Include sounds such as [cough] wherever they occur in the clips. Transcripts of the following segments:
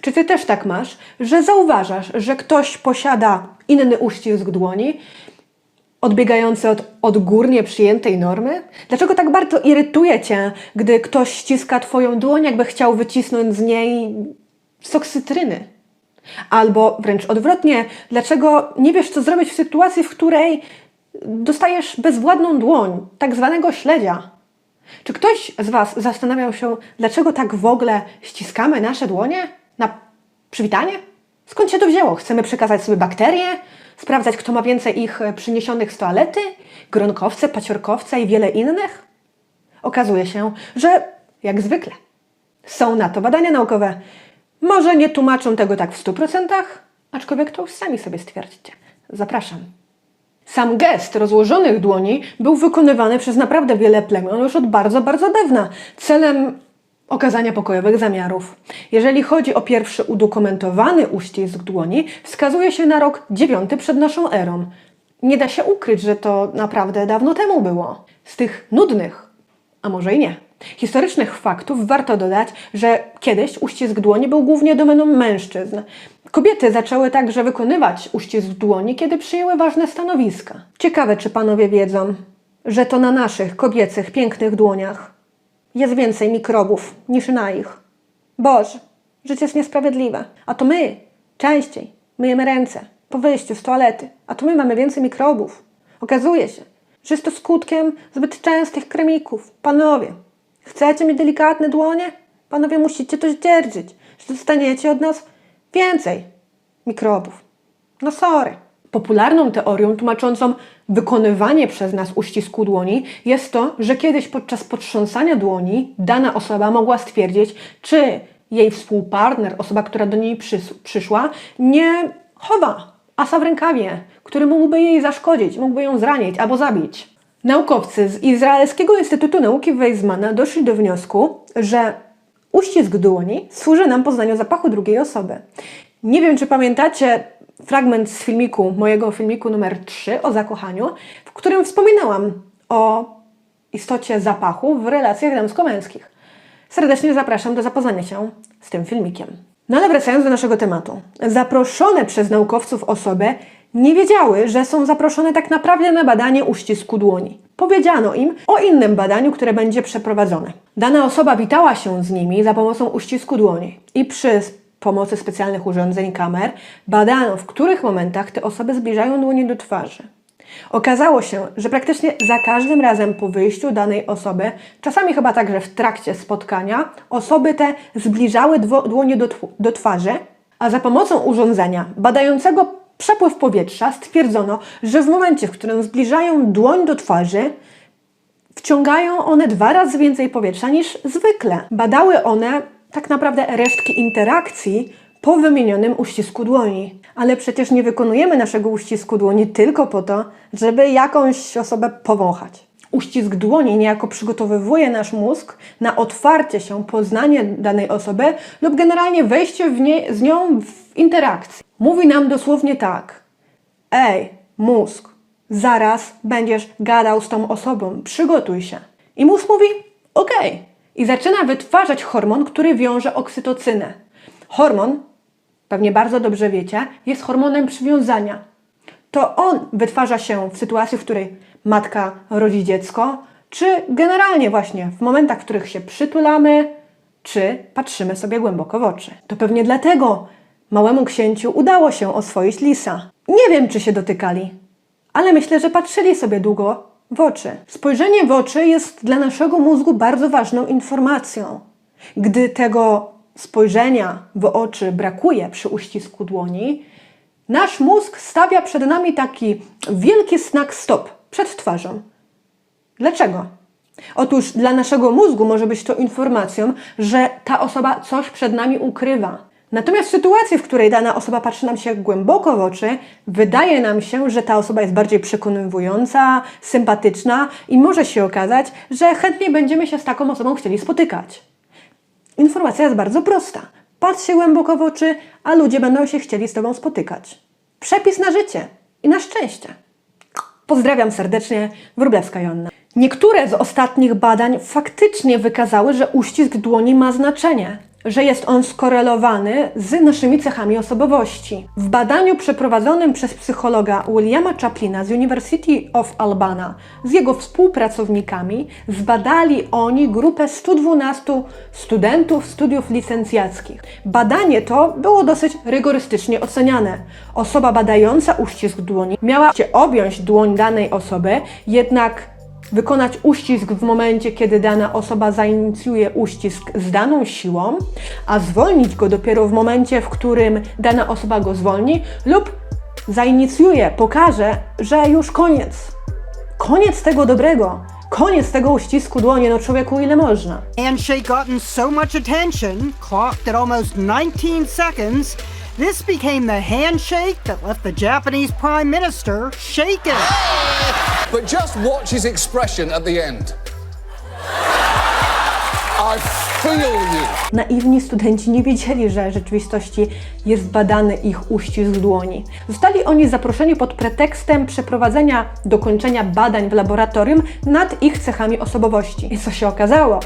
Czy ty też tak masz, że zauważasz, że ktoś posiada inny uścisk dłoni, odbiegający od odgórnie przyjętej normy? Dlaczego tak bardzo irytuje cię, gdy ktoś ściska twoją dłoń, jakby chciał wycisnąć z niej sok cytryny? Albo wręcz odwrotnie, dlaczego nie wiesz, co zrobić w sytuacji, w której dostajesz bezwładną dłoń, tak zwanego śledzia? Czy ktoś z Was zastanawiał się, dlaczego tak w ogóle ściskamy nasze dłonie na przywitanie? Skąd się to wzięło? Chcemy przekazać sobie bakterie? Sprawdzać, kto ma więcej ich e, przyniesionych z toalety? Gronkowce, paciorkowce i wiele innych? Okazuje się, że jak zwykle są na to badania naukowe. Może nie tłumaczą tego tak w 100%, aczkolwiek to już sami sobie stwierdźcie. Zapraszam. Sam gest rozłożonych dłoni był wykonywany przez naprawdę wiele plemion już od bardzo, bardzo dawna, celem okazania pokojowych zamiarów. Jeżeli chodzi o pierwszy udokumentowany uścisk dłoni, wskazuje się na rok 9 przed naszą erą. Nie da się ukryć, że to naprawdę dawno temu było. Z tych nudnych, a może i nie, historycznych faktów warto dodać, że kiedyś uścisk dłoni był głównie domeną mężczyzn. Kobiety zaczęły także wykonywać uścisk dłoni, kiedy przyjęły ważne stanowiska. Ciekawe, czy panowie wiedzą, że to na naszych kobiecych, pięknych dłoniach jest więcej mikrobów niż na ich. Boże, życie jest niesprawiedliwe. A to my częściej myjemy ręce po wyjściu z toalety, a to my mamy więcej mikrobów. Okazuje się, że jest to skutkiem zbyt częstych kremików. Panowie, chcecie mieć delikatne dłonie? Panowie, musicie to zdzierżyć, że dostaniecie od nas więcej mikrobów. No sorry. Popularną teorią tłumaczącą wykonywanie przez nas uścisku dłoni jest to, że kiedyś podczas potrząsania dłoni dana osoba mogła stwierdzić, czy jej współpartner, osoba, która do niej przys- przyszła, nie chowa asa w rękawie, który mógłby jej zaszkodzić, mógłby ją zranić albo zabić. Naukowcy z Izraelskiego Instytutu Nauki Weizmana doszli do wniosku, że uścisk dłoni służy nam poznaniu zapachu drugiej osoby. Nie wiem, czy pamiętacie fragment z filmiku, mojego filmiku numer 3 o zakochaniu, w którym wspominałam o istocie zapachu w relacjach damsko-męskich. Serdecznie zapraszam do zapoznania się z tym filmikiem. No ale wracając do naszego tematu. Zaproszone przez naukowców osoby nie wiedziały, że są zaproszone tak naprawdę na badanie uścisku dłoni. Powiedziano im o innym badaniu, które będzie przeprowadzone. Dana osoba witała się z nimi za pomocą uścisku dłoni i przy pomocy specjalnych urządzeń kamer badano, w których momentach te osoby zbliżają dłonie do twarzy. Okazało się, że praktycznie za każdym razem po wyjściu danej osoby, czasami chyba także w trakcie spotkania, osoby te zbliżały dłonie do, do twarzy, a za pomocą urządzenia badającego przepływ powietrza stwierdzono, że w momencie, w którym zbliżają dłoń do twarzy, wciągają one dwa razy więcej powietrza niż zwykle. Badały one tak naprawdę resztki interakcji po wymienionym uścisku dłoni. Ale przecież nie wykonujemy naszego uścisku dłoni tylko po to, żeby jakąś osobę powąchać. Uścisk dłoni niejako przygotowywuje nasz mózg na otwarcie się, poznanie danej osoby lub generalnie wejście w nie, z nią w interakcję. Mówi nam dosłownie tak. Ej, mózg, zaraz będziesz gadał z tą osobą, przygotuj się. I mózg mówi, okej. I zaczyna wytwarzać hormon, który wiąże oksytocynę. Hormon, pewnie bardzo dobrze wiecie, jest hormonem przywiązania. To on wytwarza się w sytuacji, w której matka rodzi dziecko, czy generalnie właśnie w momentach, w których się przytulamy, czy patrzymy sobie głęboko w oczy. To pewnie dlatego małemu księciu udało się oswoić lisa. Nie wiem, czy się dotykali, ale myślę, że patrzyli sobie długo w oczy. Spojrzenie w oczy jest dla naszego mózgu bardzo ważną informacją. Gdy tego spojrzenia w oczy brakuje przy uścisku dłoni, nasz mózg stawia przed nami taki wielki znak stop przed twarzą. Dlaczego? Otóż dla naszego mózgu może być to informacją, że ta osoba coś przed nami ukrywa. Natomiast w sytuacji, w której dana osoba patrzy nam się głęboko w oczy, wydaje nam się, że ta osoba jest bardziej przekonywująca, sympatyczna i może się okazać, że chętnie będziemy się z taką osobą chcieli spotykać. Informacja jest bardzo prosta. Patrz się głęboko w oczy, a ludzie będą się chcieli z Tobą spotykać. Przepis na życie i na szczęście. Pozdrawiam serdecznie, Wróblewska Joanna. Niektóre z ostatnich badań faktycznie wykazały, że uścisk dłoni ma znaczenie. Że jest on skorelowany z naszymi cechami osobowości. W badaniu przeprowadzonym przez psychologa Williama Chaplina z University of Alabama z jego współpracownikami zbadali oni grupę 112 studentów studiów licencjackich. Badanie to było dosyć rygorystycznie oceniane. Osoba badająca uścisk dłoni miała objąć dłoń danej osoby, jednak wykonać uścisk w momencie, kiedy dana osoba zainicjuje uścisk z daną siłą, a zwolnić go dopiero w momencie, w którym dana osoba go zwolni, lub zainicjuje, pokaże, że już koniec. Koniec tego dobrego. Koniec tego uścisku dłoni, no człowieku, ile można. handshake gotten so much attention, clocked at almost 19 seconds, this became the handshake that left the Japanese Prime Minister shaken. [laughs] But just watch his expression at the end. I feel you. Naiwni studenci nie wiedzieli, że w rzeczywistości jest badany ich uścisk dłoni. Zostali oni zaproszeni pod pretekstem przeprowadzenia dokończenia badań w laboratorium nad ich cechami osobowości. I co się okazało?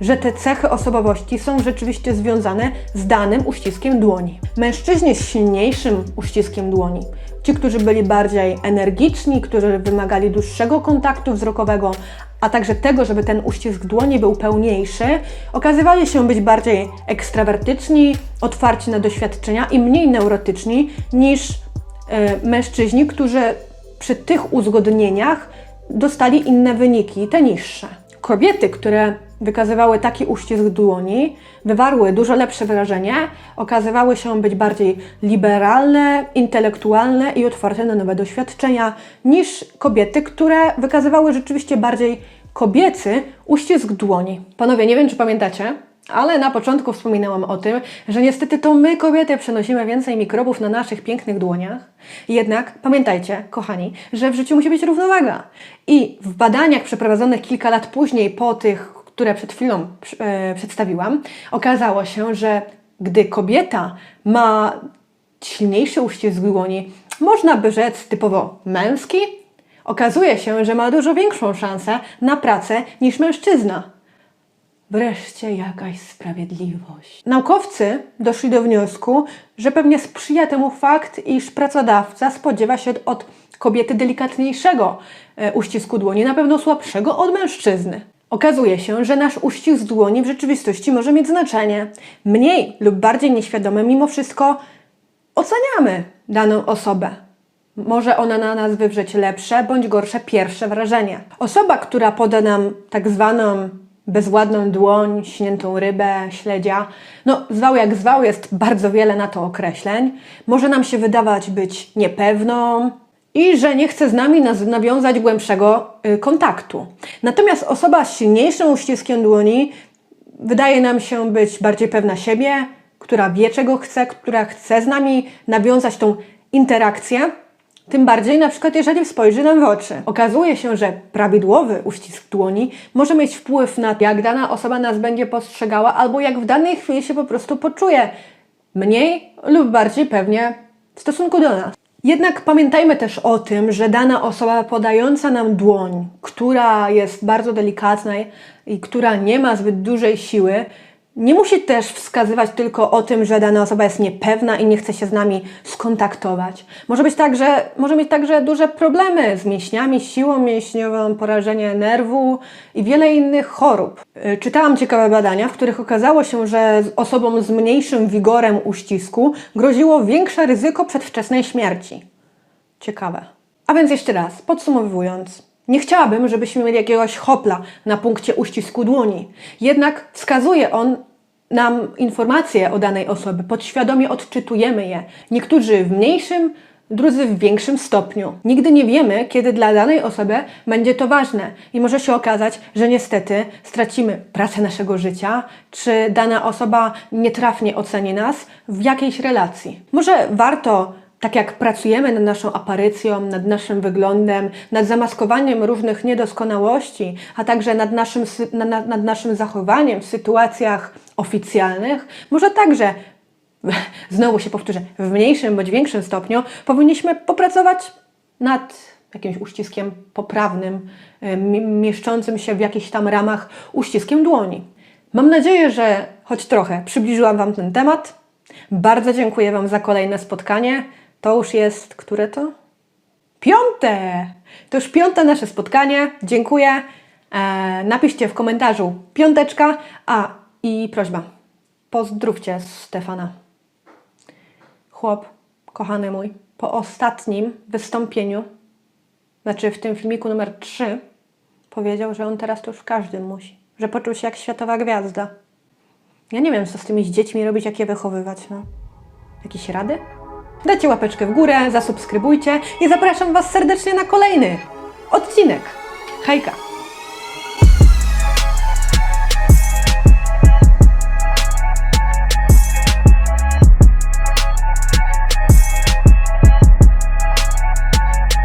Że te cechy osobowości są rzeczywiście związane z danym uściskiem dłoni. Mężczyźni z silniejszym uściskiem dłoni, ci, którzy byli bardziej energiczni, którzy wymagali dłuższego kontaktu wzrokowego, a także tego, żeby ten uścisk dłoni był pełniejszy, okazywali się być bardziej ekstrawertyczni, otwarci na doświadczenia i mniej neurotyczni niż e, mężczyźni, którzy przy tych uzgodnieniach dostali inne wyniki, te niższe. Kobiety, które wykazywały taki uścisk dłoni, wywarły dużo lepsze wrażenie, okazywały się być bardziej liberalne, intelektualne i otwarte na nowe doświadczenia niż kobiety, które wykazywały rzeczywiście bardziej kobiecy uścisk dłoni. Panowie, nie wiem czy pamiętacie, ale na początku wspominałam o tym, że niestety to my, kobiety, przenosimy więcej mikrobów na naszych pięknych dłoniach. Jednak pamiętajcie, kochani, że w życiu musi być równowaga. I w badaniach przeprowadzonych kilka lat później, po tych, które przed chwilą e, przedstawiłam, okazało się, że gdy kobieta ma silniejszy uścisk dłoni, można by rzec typowo męski, okazuje się, że ma dużo większą szansę na pracę niż mężczyzna. Wreszcie jakaś sprawiedliwość. Naukowcy doszli do wniosku, że pewnie sprzyja temu fakt, iż pracodawca spodziewa się od kobiety delikatniejszego e, uścisku dłoni, na pewno słabszego od mężczyzny. Okazuje się, że nasz uścisk dłoni w rzeczywistości może mieć znaczenie. Mniej lub bardziej nieświadome, mimo wszystko oceniamy daną osobę. Może ona na nas wywrzeć lepsze bądź gorsze pierwsze wrażenie. Osoba, która poda nam tak zwaną bezładną dłoń, śniętą rybę, śledzia, no zwał jak zwał, jest bardzo wiele na to określeń. Może nam się wydawać być niepewną i że nie chce z nami nawiązać głębszego y, kontaktu. Natomiast osoba z silniejszym uściskiem dłoni wydaje nam się być bardziej pewna siebie, która wie czego chce, która chce z nami nawiązać tą interakcję. Tym bardziej na przykład, jeżeli spojrzy nam w oczy. Okazuje się, że prawidłowy uścisk dłoni może mieć wpływ na to, jak dana osoba nas będzie postrzegała, albo jak w danej chwili się po prostu poczuje. Mniej lub bardziej pewnie w stosunku do nas. Jednak pamiętajmy też o tym, że dana osoba podająca nam dłoń, która jest bardzo delikatna i- która nie ma zbyt dużej siły, nie musi też wskazywać tylko o tym, że dana osoba jest niepewna i nie chce się z nami skontaktować. Może być tak, że może mieć także duże problemy z mięśniami, siłą mięśniową, porażenie nerwu i wiele innych chorób. Y, Czytałam ciekawe badania, w których okazało się, że osobom z mniejszym wigorem uścisku groziło większe ryzyko przedwczesnej śmierci. Ciekawe. A więc jeszcze raz, podsumowując, nie chciałabym, żebyśmy mieli jakiegoś hopla na punkcie uścisku dłoni. Jednak wskazuje on nam informacje o danej osobie, podświadomie odczytujemy je. Niektórzy w mniejszym, drudzy w większym stopniu. Nigdy nie wiemy, kiedy dla danej osoby będzie to ważne i może się okazać, że niestety stracimy pracę naszego życia, czy dana osoba nietrafnie oceni nas w jakiejś relacji. Może warto tak jak pracujemy nad naszą aparycją, nad naszym wyglądem, nad zamaskowaniem różnych niedoskonałości, a także nad naszym, sy- na- na- nad naszym zachowaniem w sytuacjach oficjalnych, może także, [laughs] znowu się powtórzę, w mniejszym bądź większym stopniu powinniśmy popracować nad jakimś uściskiem poprawnym, mi- mieszczącym się w jakichś tam ramach uściskiem dłoni. Mam nadzieję, że choć trochę przybliżyłam Wam ten temat. Bardzo dziękuję Wam za kolejne spotkanie. To już jest, które to? Piąte! To już piąte nasze spotkanie. Dziękuję. E, napiszcie w komentarzu piąteczka. A i prośba. Pozdrówcie Stefana. Chłop, kochany mój, po ostatnim wystąpieniu, znaczy w tym filmiku numer 3, powiedział, że on teraz to już w każdym musi. Że poczuł się jak światowa gwiazda. Ja nie wiem, co z tymi dziećmi robić, jak je wychowywać, no. Jakieś rady? Dajcie łapeczkę w górę, zasubskrybujcie i zapraszam Was serdecznie na kolejny odcinek. Hejka!